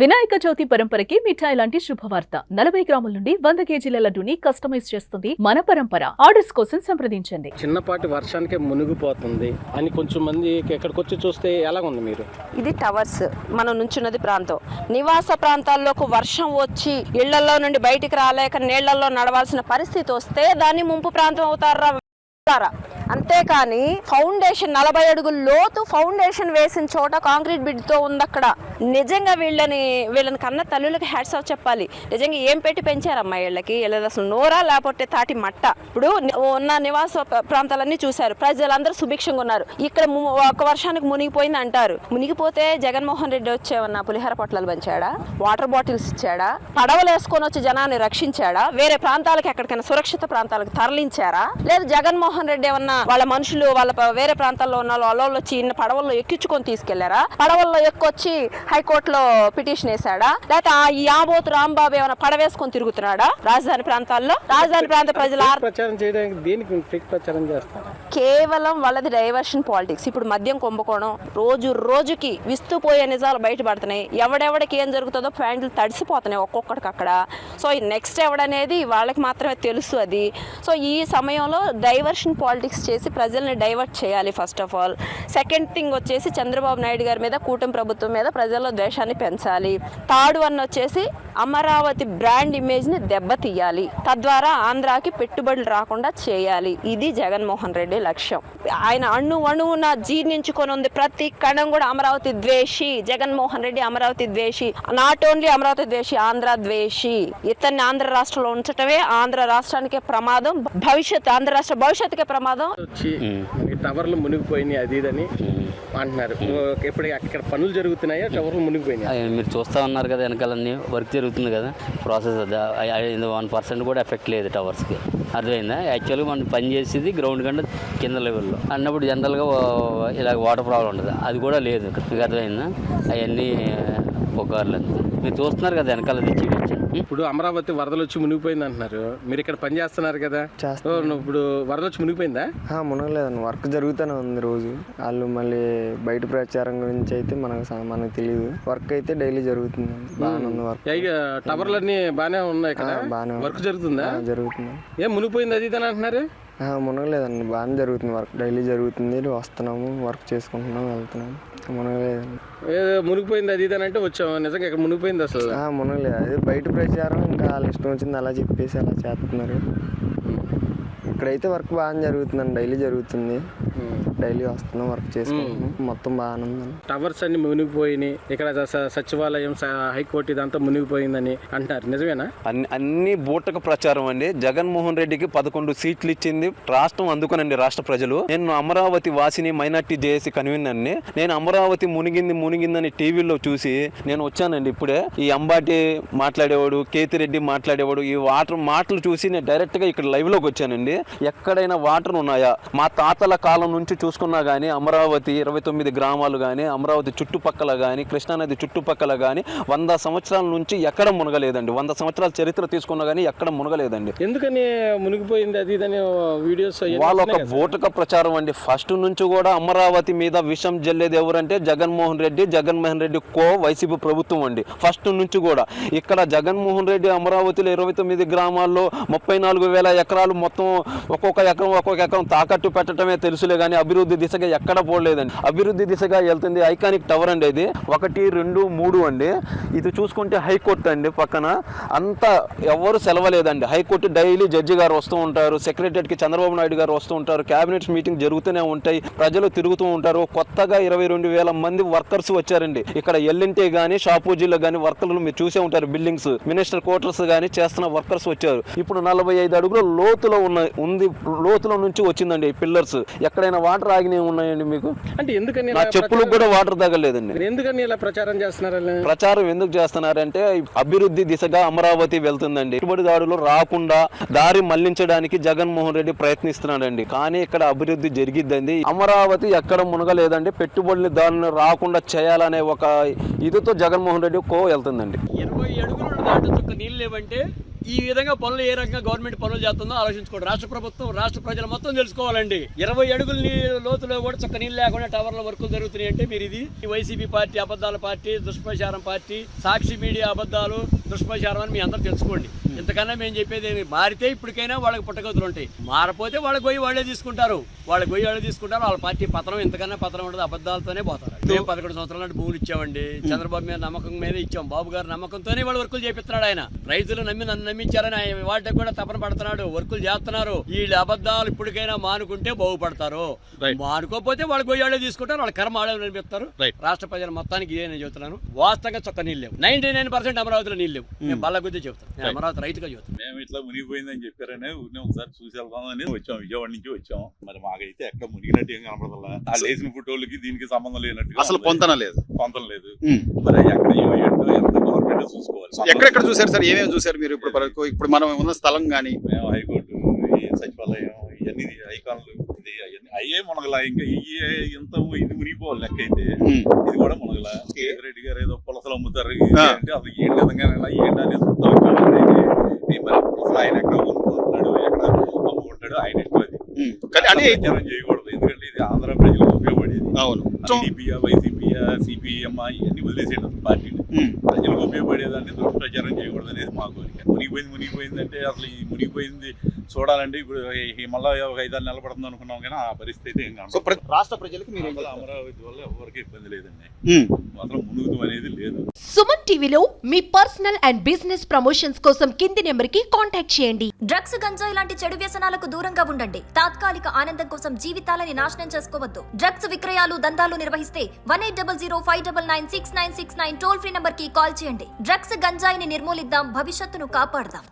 వినాయక చవితి పరంపరకి మిఠాయి లాంటి శుభవార్త. నలభై గ్రాముల నుండి వంద కేజీల లడ్డూని కస్టమైజ్ చేస్తుంది మన పరంపర. ఆర్డర్స్ కోసం సంప్రదించండి. చిన్నపాటి వర్షానికే మునిగిపోతుంది అని కొంచెం మంది ఇక్కడికి వచ్చి చూస్తే ఎలా ఉంది మీరు? ఇది టవర్స్ మనం నుంచున్నది ప్రాంతం. నివాస ప్రాంతాల్లోకి వర్షం వచ్చి ఇళ్ళలో నుండి బయటికి రాలేక నీళ్ళలో నడవాల్సిన పరిస్థితి వస్తే దాన్ని ముంపు ప్రాంతం అవుతారా అవుతారా? అంతేకాని ఫౌండేషన్ నలభై అడుగుల లోతు ఫౌండేషన్ వేసిన చోట కాంక్రీట్ బిడ్తో ఉంది అక్కడ నిజంగా వీళ్ళని వీళ్ళని కన్న తల్లులకి హ్యాట్స్ ఆఫ్ చెప్పాలి. నిజంగా ఏం పెట్టి పెంచారమ్మా వీళ్ళకి? లేదా అసలు నోరా లేకపోతే తాటి మట్ట? ఇప్పుడు ఉన్న నివాస ప్రాంతాలన్నీ చూశారు. ప్రజలందరూ సుభిక్షంగా ఉన్నారు. ఇక్కడ ము- ఒక వర్షానికి మునిగిపోయింది అంటారు. మునిగిపోతే జగన్మోహన్ రెడ్డి వచ్చేవన్నా పులిహార పొట్లాలు పంచాడా? వాటర్ బాటిల్స్ ఇచ్చాడా? పడవలు వేసుకొని వచ్చి జనాన్ని రక్షించాడా? వేరే ప్రాంతాలకు ఎక్కడికైనా సురక్షిత ప్రాంతాలకు తరలించారా? లేదా జగన్మోహన్ రెడ్డి ఏమన్నా వాళ్ళ మనుషులు వాళ్ళ వేరే ప్రాంతాల్లో ఉన్న వాళ్ళు వచ్చి పడవల్లో ఎక్కించుకొని తీసుకెళ్ళారా? పడవల్లో ఎక్కొచ్చి హైకోర్టులో పిటిషన్ వేశాడా? లేకపోతే ఆ ఈ ఆబోతు రాంబాబు ఏమైనా పడవేసుకొని తిరుగుతున్నాడా రాజధాని ప్రాంతాల్లో? రాజధాని ప్రాంత ప్రజల ఆర్- ప్రచారం చేయడానికి దేనికి ఫేక్ ప్రచారం చేస్తారు? కేవలం వాళ్ళది డైవర్షన్ పాలిటిక్స్. ఇప్పుడు మద్యం కుంభకోణం రోజు రోజుకి విస్తుపోయే నిజాలు బయటపడుతున్నాయి. ఎవడెవడికి ఏం జరుగుతుందో ప్యాంట్లు తడిసిపోతున్నాయి ఒక్కొక్కడికి అక్కడ. సో నెక్స్ట్ ఎవడనేది వాళ్ళకి మాత్రమే తెలుసు అది. సో ఈ సమయంలో డైవర్షన్ పాలిటిక్స్ చేసి ప్రజల్ని డైవర్ట్ చేయాలి first of all. Second thing వచ్చేసి చంద్రబాబు నాయుడు గారి మీద కూటమి ప్రభుత్వం మీద ప్రజల్లో ద్వేషాన్ని పెంచాలి. థర్డ్ వన్ వచ్చేసి అమరావతి బ్రాండ్ ఇమేజ్ని దెబ్బతీయాలి తద్వారా ఆంధ్రాకి పెట్టుబడులు రాకుండా చేయాలి. ఇది జగన్మోహన్ రెడ్డి లక్ష్యం. ఆయన అణు అణువున జీర్ణించుకొని ఉంది. ప్రతి కణం కూడా అమరావతి ద్వేషి జగన్మోహన్ రెడ్డి అమరావతి ద్వేషి నాట్ ఓన్లీ అమరావతి ద్వేషి ఆంధ్ర ద్వేషి. ఇతన్ని ఆంధ్ర రాష్ట్రంలో ఉంచటమే ఆంధ్ర రాష్ట్రానికే ప్రమాదం. భవిష్యత్ ఆంధ్ర రాష్ట్ర భవిష్యత్తుకే ప్రమాదం. వచ్చి టవర్లు మునిగిపోయినాయి అది ఇదని అంటున్నారు. ఇప్పుడు అక్కడ పనులు జరుగుతున్నాయా? టవర్లు మునిగిపోయినాయి? మీరు చూస్తూ ఉన్నారు కదా వెనకాలన్నీ వర్క్ జరుగుతుంది కదా ప్రాసెస్ అది. వన్ పర్సెంట్ కూడా ఎఫెక్ట్ లేదు టవర్స్కి. అర్థమైందా? యాక్చువల్గా మనం పని చేసేది గ్రౌండ్ కంటే కింద లెవెల్లో. అన్నప్పుడు జనరల్గా ఇలా వాటర్ ప్రాబ్లం ఉంటుంది అది కూడా లేదు. మీకు అర్థమైందా? అవన్నీ పుకార్లు అంతే. మీరు చూస్తున్నారు కదా వెనకాల తెచ్చి. ఇప్పుడు అమరావతి వరదలు వచ్చి మునిగిపోయింది అంటున్నారు. మీరు ఇక్కడ పని చేస్తున్నారు కదా? ఇప్పుడు వరద వచ్చి మునిగిపోయిందా? మునగలేదండి. వర్క్ జరుగుతూనే ఉంది రోజు. వాళ్ళు మళ్ళీ బయట ప్రచారం గురించి అయితే మనకు స- మనకు తెలియదు వర్క్ అయితే డైలీ జరుగుతుంది. బాగానే ఉంది వర్క్. ఏ, టవర్లన్నీ బాగానే ఉన్నాయి ఆ, బాగానే. వర్క్ జరుగుతుందా? జరుగుతుంది. ఏం మునిగిపోయింది అది ఇది అని అంటున్నారు? ఆ, మునగలేదండి. బాగానే జరుగుతుంది వర్క్. డైలీ జరుగుతుంది. వస్తున్నాము వర్క్ చేసుకుంటున్నాము వెళ్తున్నాము. మునగలేదండి. ఏదో మునిగిపోయింది అది ఇది అని అంటే వచ్చాము నిజంగా ఇక్కడ మునిగిపోయింది అసలు. మునగలేదు అదే బయట ప్రచారం ఇంకా వాళ్ళ ఇష్టం వచ్చింది అలా చెప్పేసి అలా చేస్తున్నారు. ఇక్కడైతే వర్క్ బాగానే జరుగుతుందండి. డైలీ జరుగుతుంది. డైలీ వస్తున్నాం వర్క్ చేసుకుంటున్నాం. మొత్తం బాగానే ఉందండి. టవర్స్ అన్ని మునిగిపోయినాయి. ఇక్కడ స- సచివాలయం స- హైకోర్టు ఇదంతా మునిగిపోయిందని అంటారు నిజమేనా? అన్ని అన్ని బూటక ప్రచారం అండి. జగన్మోహన్ రెడ్డికి పదకొండు సీట్లు ఇచ్చింది రాష్ట్రం అందుకునండి రాష్ట్ర ప్రజలు. నేను అమరావతి వాసిని మైనార్టీ జేఏసీ కన్వీనర్ని. నేను అమరావతి మునిగింది మునిగిందని టీవీలో చూసి నేను వచ్చానండి ఇప్పుడే. ఈ అంబాటి మాట్లాడేవాడు కేతిరెడ్డి మాట్లాడేవాడు ఈ వాటర్ మాటలు చూసి నేను డైరెక్ట్గా ఇక్కడ లైవ్లోకి వచ్చానండి. ఎక్కడైనా వాటర్ ఉన్నాయా? మా తాతల కాలం నుంచి చూసుకున్నా కానీ అమరావతి ఇరవై తొమ్మిది గ్రామాలు కానీ అమరావతి చుట్టుపక్కల కానీ కృష్ణానది చుట్టుపక్కల కానీ వంద సంవత్సరాల నుంచి ఎక్కడ మునగలేదండి. వంద సంవత్సరాల చరిత్ర తీసుకున్నా కానీ ఎక్కడ మునగలేదండి. ఎందుకని మునిగిపోయింది? అది ఇదని వీడియోస్ వాళ్ళ ఒక? బూటక ప్రచారం అండి. ఫస్ట్ నుంచి కూడా అమరావతి మీద విషం జల్లేది ఎవరంటే జగన్మోహన్ రెడ్డి జగన్మోహన్ రెడ్డి కో వైసీపీ ప్రభుత్వం అండి. ఫస్ట్ నుంచి కూడా ఇక్కడ జగన్మోహన్ రెడ్డి అమరావతిలో ఇరవై తొమ్మిది గ్రామాల్లో ముప్పై నాలుగు వేల ఎకరాలు మొత్తం ఒక్కొక్క ఎకరం ఒక్కొక్క ఎకరం తాకట్టు పెట్టడమే తెలుసులే కానీ అభివృద్ధి దిశగా ఎక్కడ పోలేదండి. అభివృద్ధి దిశగా వెళ్తుంది ఐకానిక్ టవర్ అండి ఇది. ఒకటి రెండు మూడు అండి. ఇది చూసుకుంటే హైకోర్టు అండి పక్కన. అంత ఎవరు సెలవలేదండి. హైకోర్టు డైలీ జడ్జి గారు వస్తూ ఉంటారు సెక్రటరీకి చంద్రబాబు నాయుడు గారు వస్తూ ఉంటారు క్యాబినెట్ మీటింగ్ జరుగుతూనే ఉంటాయి ప్రజలు తిరుగుతూ ఉంటారు. కొత్తగా ఇరవై రెండు వేల మంది వర్కర్స్ వచ్చారండి. ఇక్కడ ఎల్ఎన్టీ కానీ షాపూజీలో కానీ వర్కర్లు మీరు చూసే ఉంటారు బిల్డింగ్స్. మినిస్టర్ క్వార్టర్స్ కానీ చేస్తున్న వర్కర్స్ వచ్చారు. ఇప్పుడు నలభై ఐదు అడుగుల లోతులో ఉన్న ఉంది లోతులో నుంచి వచ్చిందండి ఈ పిల్లర్స్. ఎక్కడైనా వాటర్ ఆగినవి ఉన్నాయండి మీకు? అంటే ఎందుకని నా చెప్పులకు కూడా వాటర్ తగలేదండి. ప్రచారం- ఎందుకని ఇలా ప్రచారం చేస్తున్నారు? ప్రచారం ఎందుకు చేస్తున్నారంటే అభివృద్ధి దిశగా అమరావతి వెళ్తుందండి. పెట్టుబడిదారులు రాకుండా దారి మళ్ళించడానికి జగన్మోహన్ రెడ్డి ప్రయత్నిస్తున్నాడండి. కానీ ఇక్కడ అభివృద్ధి జరిగిద్దండి. అమరావతి ఎక్కడ మునగలేదండి. పెట్టుబడులు దారులు రాకుండా చేయాలనే ఒక ఇదితో జగన్మోహన్ రెడ్డి కో వెళ్తుందండి. ఇరవై అడుగులు దాటి చుక్క నీళ్ళు లేవంటే ఈ విధంగా పనులు ఏ రకంగా గవర్నమెంట్ పనులు చేస్తుందో ఆలోచించుకోండి. రాష్ట్ర ప్రభుత్వం రాష్ట్ర ప్రజలు మొత్తం తెలుసుకోవాలండి. ఇరవై అడుగుల లోతులో కూడా చక్క నీళ్ళు లేకుండా టవర్ల వర్కులు జరుగుతున్నాయి అంటే మీరు ఇది. వైసీపీ పార్టీ అబద్ధాల పార్టీ దుష్ప్రచారం పార్టీ సాక్షి మీడియా అబద్ధాలు దుష్ప్రచారం అని మీ అందరూ తెలుసుకోండి. ఇంతకన్నా మేము చెప్పేది ఏమి? మారితే ఇప్పటికైనా వాళ్ళకి పుట్టగతులు ఉంటాయి. మారపోతే వాళ్ళ గొయ్యి వాళ్ళే తీసుకుంటారు. వాళ్ళ గొయ్యి వాళ్ళే తీసుకుంటారు. వాళ్ళ పార్టీ పతనం ఇంతకన్నా పతనం ఉండదు. అబద్ధాలతోనే పోతారు. మేము పదకొండు సంవత్సరాల నాటి భూములు ఇచ్చామండి. చంద్రబాబు మీద నమ్మకం మీద ఇచ్చాం. బాబు గారు నమ్మకంతోనే వాళ్ళు వర్కులు చేపిస్తున్నాడు ఆయన. రైతులు నమ్మి నన్ను నమ్మించారని ఆయన వాటికి కూడా తపన పడుతున్నాడు. వర్కులు చేస్తున్నారు. వీళ్ళ అబద్ధాలు ఇప్పటికైనా మానుకుంటే బాగుపడతారు. మానుకోకపోతే వాళ్ళు గొయ్యాళ్ళే తీసుకుంటారు. వాళ్ళ కర్మ ఆడే నడిపిస్తారు రాష్ట్ర ప్రజల మొత్తానికి ఇదే నేను చెబుతున్నాను. వాస్తవంగా చొక్క నీళ్ళు లేవు. నైన్టీ నైన్ పర్సెంట్ అమరావతిలో నీళ్ళు లేవు. నేను బల్ల కొద్దీ చెబుతాను. నేను అమరావతి రైతుగా చెబుతాను. మేము ఇట్లా మునిగిపోయిందని చెప్పారని ఒకసారి చూసి వెళ్దామని వచ్చాం. విజయవాడ నుంచి వచ్చాం. మరి మాకైతే ఎక్కడ మునిగినట్టు ఏం ఆ లేచిన ఫోటోలకి దీనికి సంబంధం లేనట్టు అసలు పొంతన లేదు. పొంతం లేదు. మరి ఎక్కడ ఏమయ్యంటో ఎంత గవర్నమెంట్ చూసుకోవాలి? ఎక్కడెక్కడ చూశారు సార్? ఏమేమి చూశారు మీరు ఇప్పుడు వరకు? ఇప్పుడు మనం ఉన్న స్థలం కానీ మేము హైకోర్టు సచివాలయం ఇవన్నీ ఐకాన్లు ఇది అవన్నీ అయ్యే మునగలా. ఇంకా ఇయ్యి ఇంత ఇది మునిగిపోవాలి లెక్క అయితే ఇది కూడా మునగలా. రెడ్డి గారు ఏదో పులసలు అమ్ముతారు. అంటే అసలు ఏం విధంగా ఏంటి అనేది ఈ మరి పులసలు ఆయన ఎక్కడ కొనుక్కుంటున్నాడు ఎక్కడ అమ్ముకుంటాడు ఆయన ఇష్టం అది. కానీ ప్రచారం చేయకూడదు. ఎందుకంటే ఇది ఆంధ్ర ప్రజలకు ఉపయోగపడేది. అవును. టీడీపీయా వైసీపీయా సిపిఎం ఇవన్నీ వదిలేసేయడం పార్టీని. ప్రజలకు ఉపయోగపడేదాన్ని దుష్ప్రచారం చేయకూడదు అనేది మా కోరిక మునిగిపోయింది మునిగిపోయింది అంటే అసలు ఈ మునిగిపోయింది చూడాలంటే ఇప్పుడు ఈ మళ్ళీ ఒక ఐదారు నెలలు పడుతుంది అనుకున్నాం కానీ ఆ పరిస్థితి ఏం రాష్ట్ర ప్రజలకు మీరు? అమరావతి వల్ల ఎవరికి ఇబ్బంది లేదండి. అసలు మునుగుతం అనేది లేదు. సుమన్ టీవీలో మీ పర్సనల్ అండ్ బిజినెస్ ప్రమోషన్స్ కోసం కింది నెంబర్కి కాంటాక్ట్ చేయండి. డ్రగ్స్ గంజాయి లాంటి చెడు వ్యసనాలకు దూరంగా ఉండండి. తాత్కాలిక ఆనందం కోసం జీవితాలని నాశనం చేసుకోవద్దు. డ్రగ్స్ విక్రయాలు దందాలు నిర్వహిస్తే one eight double zero five double nine six nine six nine toll free నంబర్కి కాల్ చేయండి. డ్రగ్స్ గంజాయిని నిర్మూలిద్దాం భవిష్యత్తును కాపాడదాం.